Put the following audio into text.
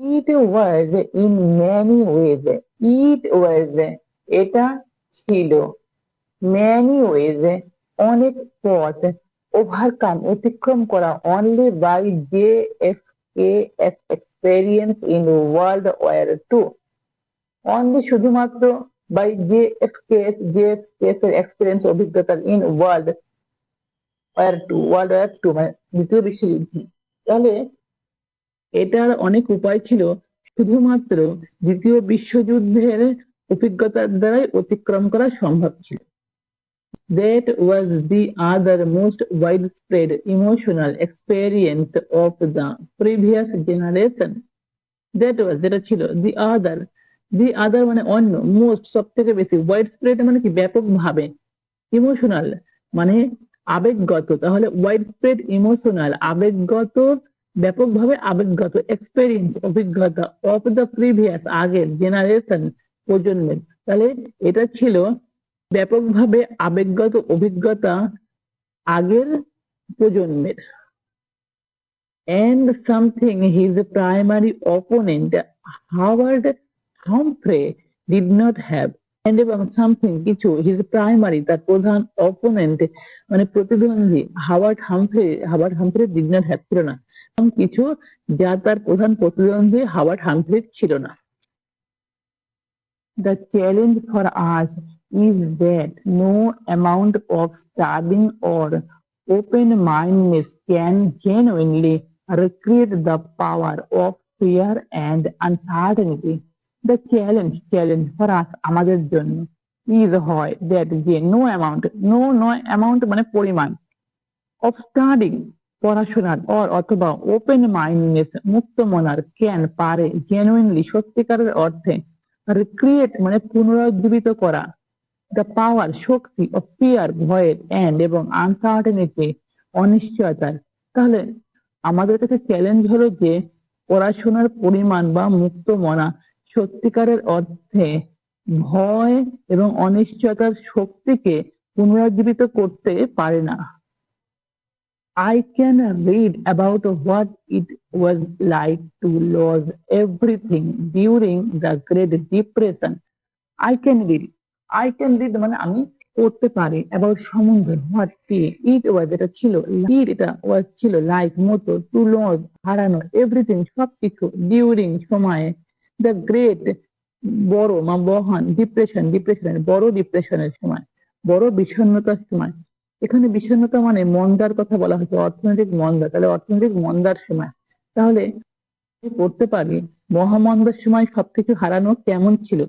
It was in many ways. It was, এটা ছিল। Many ways, অনেক পথ ওভারকাম অতিক্রম করা। Only by J F K S experience in world war two only শুধুমাত্র by J F K S J F K S এর experience অভিজ্ঞতা in world war two world war two মানে দ্বিতীয় বিশ্বযুদ্ধ তাহলে এটার অনেক উপায় ছিল। শুধুমাত্র দ্বিতীয় বিশ্বযুদ্ধের অভিজ্ঞতার দ্বারাই অতিক্রম করা সম্ভব ছিল। That was the other most widespread emotional experience of the previous generation. That was, যেটা ছিল, the other the other মানে অন্য, most সব থেকে বেশি ওয়াইড স্প্রেড মানে কি? ব্যাপকভাবে ইমোশনাল মানে আবেগগত। তাহলে ওয়াইড স্প্রেড ইমোশনাল আবেগগত ব্যাপকভাবে আবেগগত এক্সপেরিয়েন্স অভিজ্ঞতা অফ দ্য প্রিভিয়াস আগের জেনারেশন প্রজন্মের। তাহলে এটা ছিল ব্যাপকভাবে আবেগগত অভিজ্ঞতা আগের প্রজন্মের। And something his primary opponent, Howard Humphrey, did not have and এবং something কিছু his primary তার প্রধান opponent মানে প্রতিদ্বন্দ্বী Howard Humphrey Howard Humphrey did not have ছিল না এবং কিছু যা তার প্রধান প্রতিদ্বন্দ্বী হাওয়ার্ড হামফ্রে ছিল না The challenge for us is that no amount of studying or open-mindedness can genuinely recreate the power of fear and uncertainty. The challenge, challenge for us, আমাদের জন্য is হয় that যে no amount, no no amount মানে পরিমাণ of studying পড়াশোনার or অথবা open mindedness মুক্ত মনার can পারে genuinely সত্যিকারের অর্থে recreate মানে পুনরুজ্জীবিত করা। দ্য পাওয়ার শক্তি অফ ফিয়ার ভয়ের অ্যান্ড এবং আনসার্টেনিটি অনিশ্চয়তার তাহলে আমাদের কাছে চ্যালেঞ্জ হলো যে পড়াশোনার পরিমাণ বা মুক্ত মনা সত্যিকারের অর্থে ভয় এবং অনিশ্চয়তার শক্তিকে পুনরুজ্জীবিত করতে পারে না I can read about what it was like to lose everything during the Great Depression. I can read. I can read মানে আমি পড়তে পারি অ্যাবাউট সমুদ্র হোয়াট কি ইট ওয়াজ এটা ছিল ইট এটা ওয়াজ ছিল লাইক মতো টু লস হারানো এভরিথিং সবকিছু ডিউরিং সময়ে দ্য গ্রেট বড় মা বহান ডিপ্রেশন ডিপ্রেশনের বড় ডিপ্রেশনের সময়, বড় বিষণ্ণতার সময়। এখানে বিষণ্ণতা মানে মন্দার কথা বলা হয়েছে, অর্থনৈতিক মন্দা। তাহলে অর্থনৈতিক মন্দার সময়। তাহলে পড়তে পারি, মহামন্দার সময় সবকিছু হারানো কেমন ছিল?